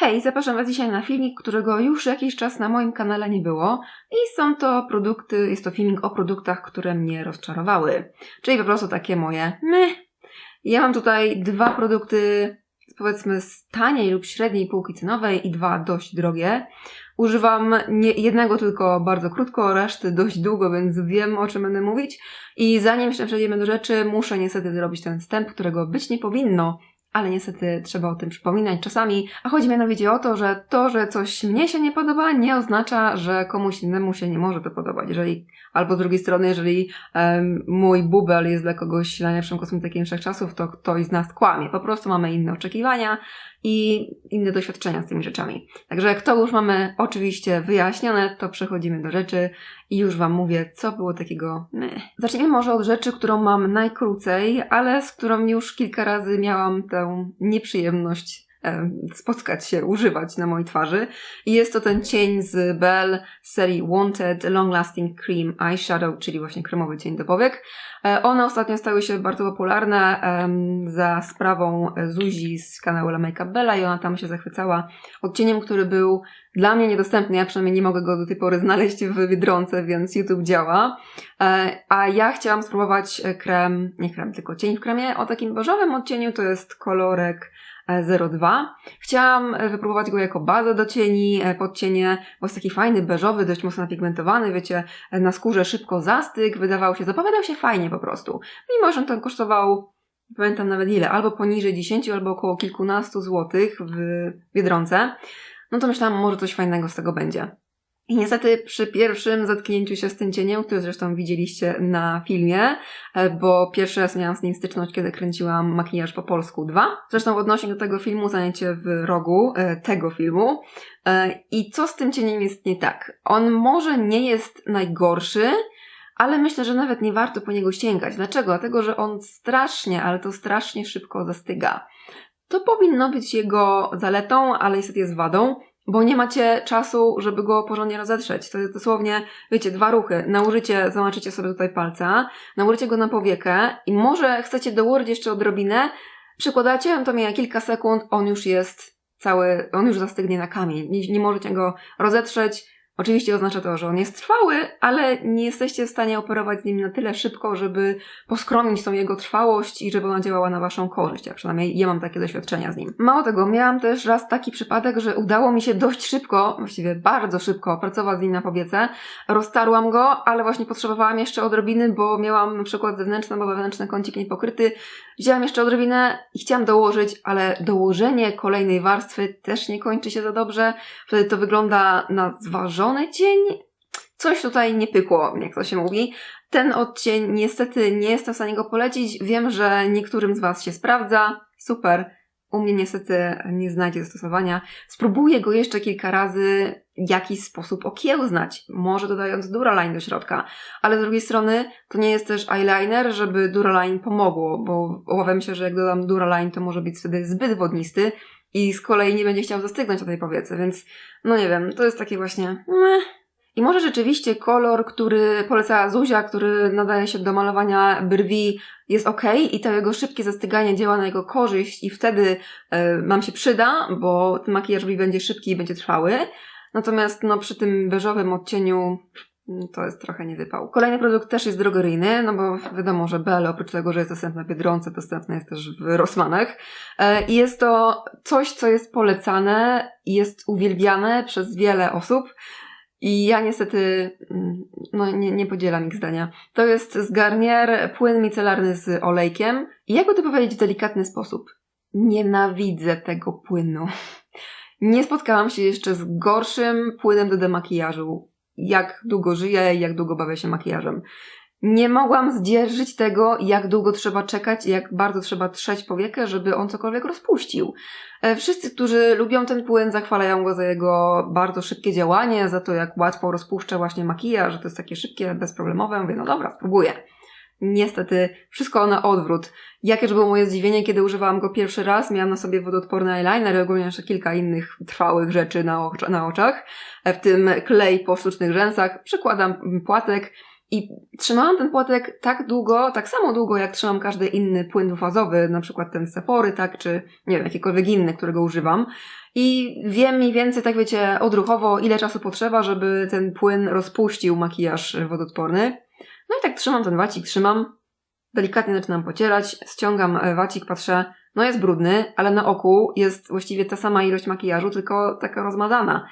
Hej, zapraszam Was dzisiaj na filmik, którego już jakiś czas na moim kanale nie było i są to produkty, jest to filmik o produktach, które mnie rozczarowały. Czyli po prostu takie moje my. Ja mam tutaj dwa produkty powiedzmy z taniej lub średniej półki cenowej i dwa dość drogie. Używam nie, jednego tylko bardzo krótko, reszty dość długo, więc wiem o czym będę mówić. I zanim jeszcze przejdziemy do rzeczy, muszę niestety zrobić ten wstęp, którego być nie powinno, ale niestety trzeba o tym przypominać czasami. A chodzi mianowicie o to, że to, że coś mnie się nie podoba, nie oznacza, że komuś innemu się nie może to podobać. Jeżeli, albo z drugiej strony, jeżeli um, mój bubel jest dla kogoś najlepszym kosmetykiem wszechczasów, to ktoś z nas kłamie. Po prostu mamy inne oczekiwania i inne doświadczenia z tymi rzeczami. Także jak to już mamy oczywiście wyjaśnione, to przechodzimy do rzeczy i już Wam mówię, co było takiego meh. Zacznijmy może od rzeczy, którą mam najkrócej, ale z którą już kilka razy miałam tę nieprzyjemność spotkać się, używać na mojej twarzy. I jest to ten cień z Bell serii Wanted Long Lasting Cream Eyeshadow, czyli właśnie kremowy cień do powiek. E, One ostatnio stały się bardzo popularne za sprawą Zuzi z kanału La Makeup Bella i ona tam się zachwycała odcieniem, który był dla mnie niedostępny. Ja przynajmniej nie mogę go do tej pory znaleźć w Biedronce, więc YouTube działa. E, A ja chciałam spróbować krem, nie krem, tylko cień w kremie o takim beżowym odcieniu, to jest kolorek 02. Chciałam e, wypróbować go jako bazę do cieni, e, pod cienie, bo jest taki fajny, beżowy, dość mocno napigmentowany, wiecie, e, na skórze szybko zastyk, wydawał się, zapowiadał się fajnie po prostu. Mimo, że on ten kosztował, pamiętam nawet ile, albo poniżej 10, albo około kilkunastu złotych w Biedronce, no to myślałam, może coś fajnego z tego będzie. I niestety przy pierwszym zetknięciu się z tym cieniem, który zresztą widzieliście na filmie, e, bo pierwszy raz miałam z nim styczność, kiedy kręciłam makijaż po polsku 2. Zresztą w odnośnik do tego filmu znajdziecie w rogu e, tego filmu. E, I co z tym cieniem jest nie tak? On może nie jest najgorszy, ale myślę, że nawet nie warto po niego sięgać. Dlaczego? Dlatego, że on strasznie, ale to strasznie szybko zastyga. To powinno być jego zaletą, ale niestety jest wadą bo nie macie czasu, żeby go porządnie rozetrzeć. To jest dosłownie, wiecie, dwa ruchy. Nałożycie, zamaczycie sobie tutaj palca, nałożycie go na powiekę i może chcecie dołożyć jeszcze odrobinę, przykładacie, to mija kilka sekund, on już jest cały, on już zastygnie na kamień. Nie, nie możecie go rozetrzeć, Oczywiście oznacza to, że on jest trwały, ale nie jesteście w stanie operować z nim na tyle szybko, żeby poskromić tą jego trwałość i żeby ona działała na waszą korzyść. Ja przynajmniej ja mam takie doświadczenia z nim. Mało tego, miałam też raz taki przypadek, że udało mi się dość szybko, właściwie bardzo szybko opracować z nim na powiece. Roztarłam go, ale właśnie potrzebowałam jeszcze odrobiny, bo miałam na przykład zewnętrzny albo wewnętrzny kącik niepokryty. Wzięłam jeszcze odrobinę i chciałam dołożyć, ale dołożenie kolejnej warstwy też nie kończy się za dobrze. Wtedy to wygląda na zważone zielony cień. Coś tutaj nie pykło, jak to się mówi. Ten odcień niestety nie jestem w stanie go polecić. Wiem, że niektórym z Was się sprawdza. Super. U mnie niestety nie znajdzie zastosowania. Spróbuję go jeszcze kilka razy w jakiś sposób okiełznać. Może dodając Duraline do środka. Ale z drugiej strony to nie jest też eyeliner, żeby Duraline pomogło, bo obawiam się, że jak dodam Duraline to może być wtedy zbyt wodnisty i z kolei nie będzie chciał zastygnąć na tej powiece, więc no nie wiem, to jest takie właśnie meh. I może rzeczywiście kolor, który polecała Zuzia, który nadaje się do malowania brwi, jest ok i to jego szybkie zastyganie działa na jego korzyść i wtedy e, nam się przyda, bo ten makijaż brwi będzie szybki i będzie trwały. Natomiast no, przy tym beżowym odcieniu to jest trochę niewypał. Kolejny produkt też jest drogeryjny, no bo wiadomo, że Bell oprócz tego, że jest dostępna w Biedronce, dostępny jest też w Rossmanach. E, I jest to coś, co jest polecane i jest uwielbiane przez wiele osób. I ja niestety mm, no, nie, nie podzielam ich zdania. To jest z Garnier płyn micelarny z olejkiem. I jakby to powiedzieć w delikatny sposób? Nienawidzę tego płynu. Nie spotkałam się jeszcze z gorszym płynem do demakijażu jak długo żyję i jak długo bawię się makijażem. Nie mogłam zdzierżyć tego, jak długo trzeba czekać jak bardzo trzeba trzeć powiekę, żeby on cokolwiek rozpuścił. E, wszyscy, którzy lubią ten płyn, zachwalają go za jego bardzo szybkie działanie, za to, jak łatwo rozpuszcza właśnie makijaż, że to jest takie szybkie, bezproblemowe. Mówię, no dobra, spróbuję. Niestety, wszystko na odwrót. Jakież było moje zdziwienie, kiedy używałam go pierwszy raz. Miałam na sobie wodoodporny eyeliner i ogólnie jeszcze kilka innych trwałych rzeczy na, na oczach, w tym klej po sztucznych rzęsach. Przykładam płatek I trzymałam ten płatek tak długo, tak samo długo, jak trzymam każdy inny płyn dwufazowy, na przykład ten Sephory, tak, czy nie wiem, jakikolwiek inny, którego używam. I wiem mniej więcej, tak wiecie, odruchowo, ile czasu potrzeba, żeby ten płyn rozpuścił makijaż wodoodporny. No i tak trzymam ten wacik, trzymam, delikatnie zaczynam pocierać, ściągam e, wacik, patrzę, no jest brudny, ale na oku jest właściwie ta sama ilość makijażu, tylko taka rozmazana.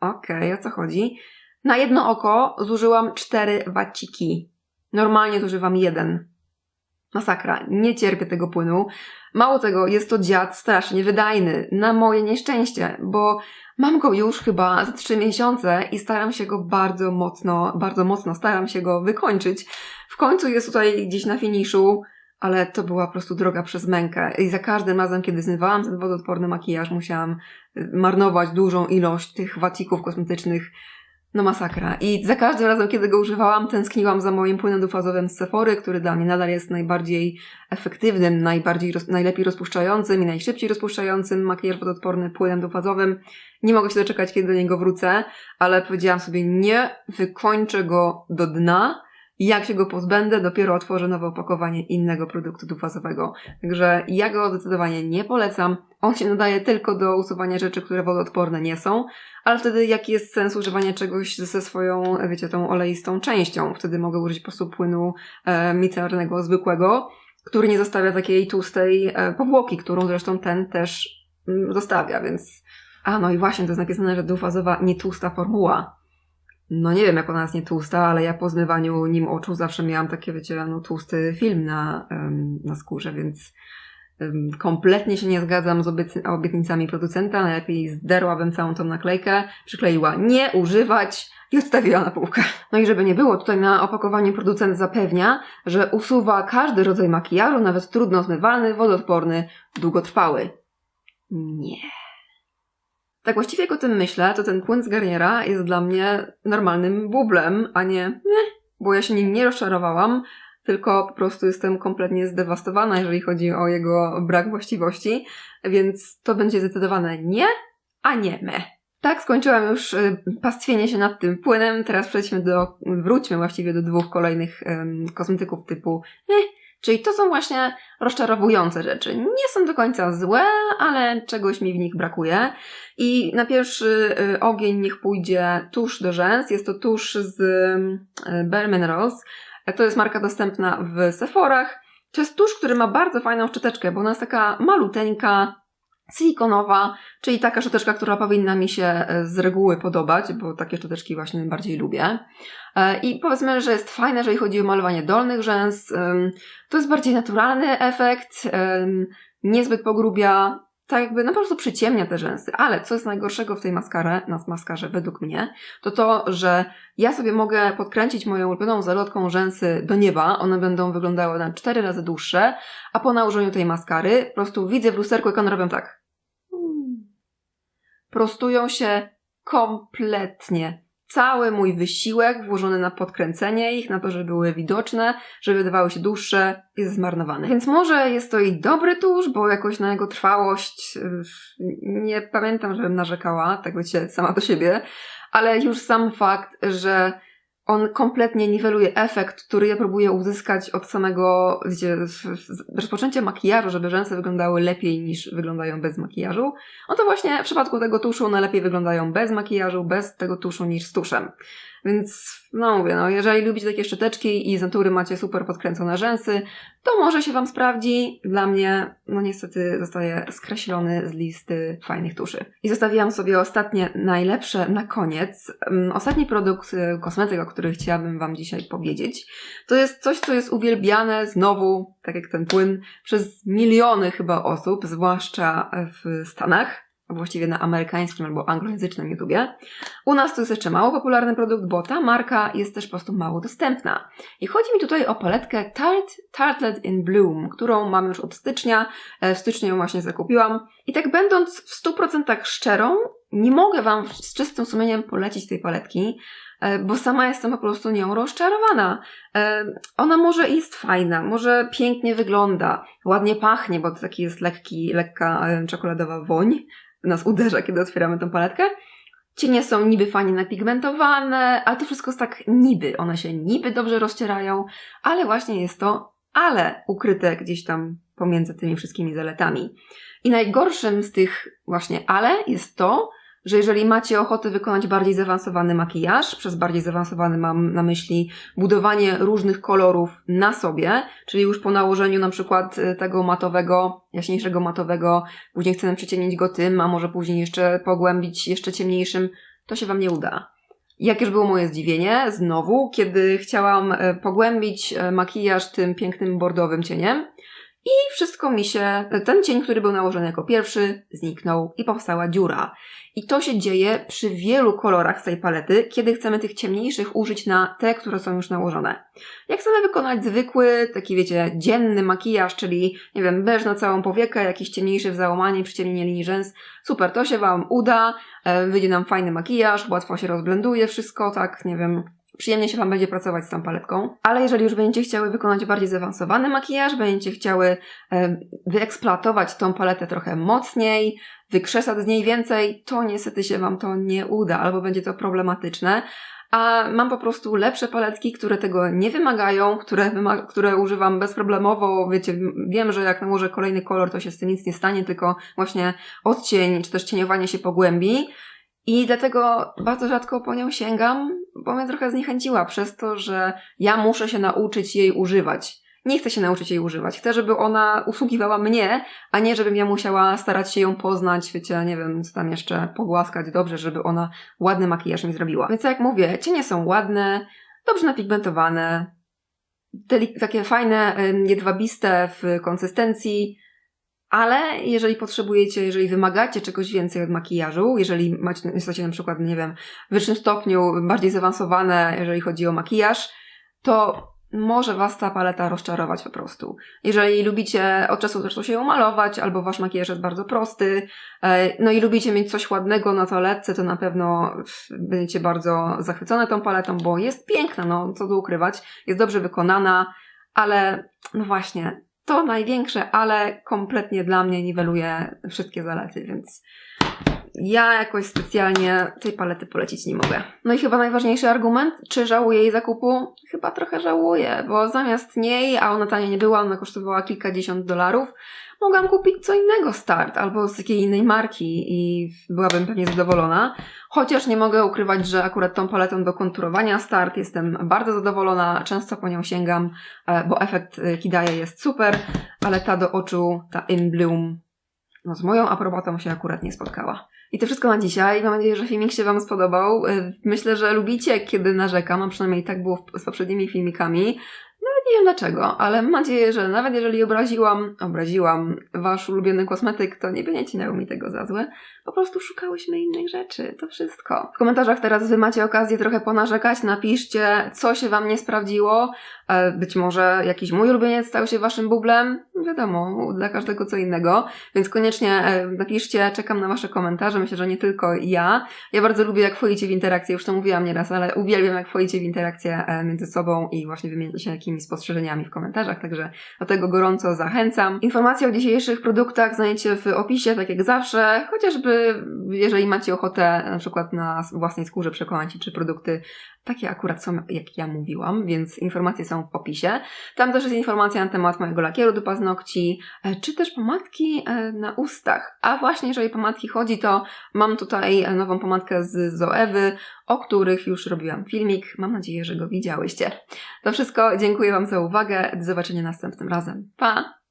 Okej, okay, o co chodzi? Na jedno oko zużyłam cztery waciki. Normalnie zużywam jeden. Masakra, nie cierpię tego płynu. Mało tego, jest to dziad strasznie wydajny, na moje nieszczęście, bo mam go już chyba za trzy miesiące i staram się go bardzo mocno, bardzo mocno staram się go wykończyć. W końcu jest tutaj gdzieś na finiszu, ale to była po prostu droga przez mękę. I za każdym razem, kiedy zmywałam ten wodoodporny makijaż, musiałam y, marnować dużą ilość tych wacików kosmetycznych no masakra. I za każdym razem, kiedy go używałam, tęskniłam za moim płynem dwufazowym z Sephory, który dla mnie nadal jest najbardziej efektywnym, najbardziej, roz, najlepiej rozpuszczającym i najszybciej rozpuszczającym makijaż wodoodporny płynem dwufazowym. Nie mogę się doczekać, kiedy do niego wrócę, ale powiedziałam sobie, nie wykończę go do dna, jak się go pozbędę, dopiero otworzę nowe opakowanie innego produktu dwufazowego. Także ja go zdecydowanie nie polecam. On się nadaje tylko do usuwania rzeczy, które wodoodporne nie są, ale wtedy jaki jest sens używania czegoś ze swoją, wiecie, tą oleistą częścią? Wtedy mogę użyć po prostu płynu e, micelarnego zwykłego, który nie zostawia takiej tłustej e, powłoki, którą zresztą ten też mm, zostawia, więc... A, no i właśnie, to jest napisane, że dwufazowa, nie tłusta formuła. No nie wiem, jak ona jest nie tłusta, ale ja po zmywaniu nim oczu zawsze miałam takie, wiecie, no tłusty film na, na skórze, więc kompletnie się nie zgadzam z obietnicami producenta. Najlepiej zderłabym całą tą naklejkę, przykleiła nie używać i odstawiła na półkę. No i żeby nie było, tutaj na opakowaniu producent zapewnia, że usuwa każdy rodzaj makijażu, nawet trudno zmywalny, wodoodporny, długotrwały. Nie tak właściwie jak o tym myślę, to ten płyn z Garniera jest dla mnie normalnym bublem, a nie nie, bo ja się nim nie rozczarowałam, tylko po prostu jestem kompletnie zdewastowana, jeżeli chodzi o jego brak właściwości, więc to będzie zdecydowane nie, a nie me. Tak, skończyłam już y, pastwienie się nad tym płynem. Teraz przejdźmy do, wróćmy właściwie do dwóch kolejnych um, kosmetyków typu eh, Czyli to są właśnie rozczarowujące rzeczy. Nie są do końca złe, ale czegoś mi w nich brakuje. I na pierwszy y, ogień niech pójdzie tusz do rzęs. Jest to tusz z y, Bare Minerals. To jest marka dostępna w Sephorach. To jest tusz, który ma bardzo fajną szczoteczkę, bo ona jest taka maluteńka, silikonowa, czyli taka szczoteczka, która powinna mi się e, z reguły podobać, bo takie szczoteczki właśnie najbardziej lubię. E, I powiedzmy, że jest fajne, jeżeli chodzi o malowanie dolnych rzęs. To jest bardziej naturalny efekt, niezbyt pogrubia, tak jakby no po prostu przyciemnia te rzęsy. Ale co jest najgorszego w tej maskarze, na maskarze według mnie, to to, że ja sobie mogę podkręcić moją ulubioną zalotką rzęsy do nieba, one będą wyglądały na cztery razy dłuższe, a po nałożeniu tej maskary po prostu widzę w lusterku, jak one robią tak. Prostują się kompletnie cały mój wysiłek włożony na podkręcenie ich, na to, żeby były widoczne, żeby wydawały się dłuższe, jest zmarnowany. Więc może jest to i dobry tusz, bo jakoś na jego trwałość nie pamiętam, żebym narzekała, tak wiecie, sama do siebie, ale już sam fakt, że on kompletnie niweluje efekt, który ja próbuję uzyskać od samego, wiecie, rozpoczęcia makijażu, żeby rzęsy wyglądały lepiej niż wyglądają bez makijażu. No to właśnie w przypadku tego tuszu one lepiej wyglądają bez makijażu, bez tego tuszu niż z tuszem. Więc no mówię, no jeżeli lubicie takie szczoteczki i z natury macie super podkręcone rzęsy, to może się Wam sprawdzi. Dla mnie, no niestety zostaje skreślony z listy fajnych tuszy. I zostawiłam sobie ostatnie, najlepsze na koniec. Mm, ostatni produkt, y, kosmetyk, o którym chciałabym Wam dzisiaj powiedzieć, to jest coś, co jest uwielbiane znowu, tak jak ten płyn, przez miliony chyba osób, zwłaszcza w Stanach właściwie na amerykańskim albo anglojęzycznym YouTubie. U nas to jest jeszcze mało popularny produkt, bo ta marka jest też po prostu mało dostępna. I chodzi mi tutaj o paletkę Tarte Tartlet in Bloom, którą mam już od stycznia. E, w styczniu ją właśnie zakupiłam. I tak będąc w 100% szczerą, nie mogę Wam z czystym sumieniem polecić tej paletki, e, bo sama jestem po prostu nią rozczarowana. E, ona może jest fajna, może pięknie wygląda, ładnie pachnie, bo to taki jest lekki, lekka czekoladowa woń, nas uderza, kiedy otwieramy tą paletkę, Cienie są niby fajnie napigmentowane, ale to wszystko jest tak niby. One się niby dobrze rozcierają, ale właśnie jest to ale ukryte gdzieś tam pomiędzy tymi wszystkimi zaletami. I najgorszym z tych właśnie ale jest to, że jeżeli macie ochotę wykonać bardziej zaawansowany makijaż, przez bardziej zaawansowany mam na myśli budowanie różnych kolorów na sobie, czyli już po nałożeniu na przykład y, tego matowego, jaśniejszego matowego, później chcemy przyciemnić go tym, a może później jeszcze pogłębić jeszcze ciemniejszym, to się Wam nie uda. Jakież było moje zdziwienie, znowu, kiedy chciałam e, pogłębić e, makijaż tym pięknym bordowym cieniem i wszystko mi się, ten cień, który był nałożony jako pierwszy, zniknął i powstała dziura. I to się dzieje przy wielu kolorach z tej palety, kiedy chcemy tych ciemniejszych użyć na te, które są już nałożone. Jak chcemy wykonać zwykły, taki wiecie, dzienny makijaż, czyli, nie wiem, beż na całą powiekę, jakiś ciemniejszy w załamanie, przyciemnienie linii rzęs, super, to się Wam uda, e, wyjdzie nam fajny makijaż, łatwo się rozblenduje wszystko, tak, nie wiem, przyjemnie się Wam będzie pracować z tą paletką. Ale jeżeli już będziecie chciały wykonać bardziej zaawansowany makijaż, będziecie chciały e, wyeksploatować tą paletę trochę mocniej, wykrzesać z niej więcej, to niestety się Wam to nie uda, albo będzie to problematyczne. A mam po prostu lepsze paletki, które tego nie wymagają, które, które używam bezproblemowo. Wiecie, wiem, że jak nałożę kolejny kolor, to się z tym nic nie stanie, tylko właśnie odcień czy też cieniowanie się pogłębi. I dlatego bardzo rzadko po nią sięgam, bo mnie trochę zniechęciła przez to, że ja muszę się nauczyć jej używać. Nie chcę się nauczyć jej używać. Chcę, żeby ona usługiwała mnie, a nie żebym ja musiała starać się ją poznać, wiecie, nie wiem, co tam jeszcze pogłaskać dobrze, żeby ona ładny makijaż mi zrobiła. Więc jak mówię, cienie są ładne, dobrze napigmentowane, takie fajne, jedwabiste w konsystencji, ale jeżeli potrzebujecie, jeżeli wymagacie czegoś więcej od makijażu, jeżeli macie, jesteście na przykład, nie wiem, w wyższym stopniu, bardziej zaawansowane, jeżeli chodzi o makijaż, to może Was ta paleta rozczarować po prostu. Jeżeli lubicie od czasu do czasu się umalować, albo Wasz makijaż jest bardzo prosty, e, no i lubicie mieć coś ładnego na toaletce, to na pewno będziecie bardzo zachwycone tą paletą, bo jest piękna, no co tu ukrywać, jest dobrze wykonana, ale no właśnie, to największe, ale kompletnie dla mnie niweluje wszystkie zalety, więc ja jakoś specjalnie tej palety polecić nie mogę. No i chyba najważniejszy argument, czy żałuję jej zakupu? Chyba trochę żałuję, bo zamiast niej, a ona tania nie była, ona kosztowała kilkadziesiąt dolarów, mogłam kupić co innego start albo z jakiej innej marki i byłabym pewnie zadowolona. Chociaż nie mogę ukrywać, że akurat tą paletą do konturowania start jestem bardzo zadowolona, często po nią sięgam, e, bo efekt jaki daje jest super, ale ta do oczu, ta In Bloom, no z moją aprobatą się akurat nie spotkała. I to wszystko na dzisiaj. Mam nadzieję, że filmik się Wam spodobał. E, Myślę, że lubicie, kiedy narzekam, a przynajmniej tak było z poprzednimi filmikami. Nawet nie wiem dlaczego, ale mam nadzieję, że nawet jeżeli obraziłam, obraziłam Wasz ulubiony kosmetyk, to nie będziecie miały mi tego za złe. Po prostu szukałyśmy innych rzeczy. To wszystko. W komentarzach teraz Wy macie okazję trochę ponarzekać. Napiszcie, co się Wam nie sprawdziło. E, Być może jakiś mój ulubieniec stał się Waszym bublem. Wiadomo, dla każdego co innego. Więc koniecznie e, napiszcie, czekam na Wasze komentarze. Myślę, że nie tylko ja. Ja bardzo lubię, jak wchodzicie w interakcję, już to mówiłam nieraz, ale uwielbiam, jak wchodzicie w interakcję e, między sobą i właśnie wymieniacie się jakimiś spostrzeżeniami w komentarzach, także do tego gorąco zachęcam. Informacje o dzisiejszych produktach znajdziecie w opisie, tak jak zawsze, chociażby jeżeli macie ochotę na przykład na własnej skórze przekonać się, czy produkty takie akurat są, jak ja mówiłam, więc informacje są w opisie. Tam też jest informacja na temat mojego lakieru do paznokci, e, czy też pomadki e, na ustach. A właśnie, jeżeli pomadki chodzi, to mam tutaj nową pomadkę z Zoewy, o których już robiłam filmik. Mam nadzieję, że go widziałyście. To wszystko. Dziękuję Wam za uwagę. Do zobaczenia następnym razem. Pa!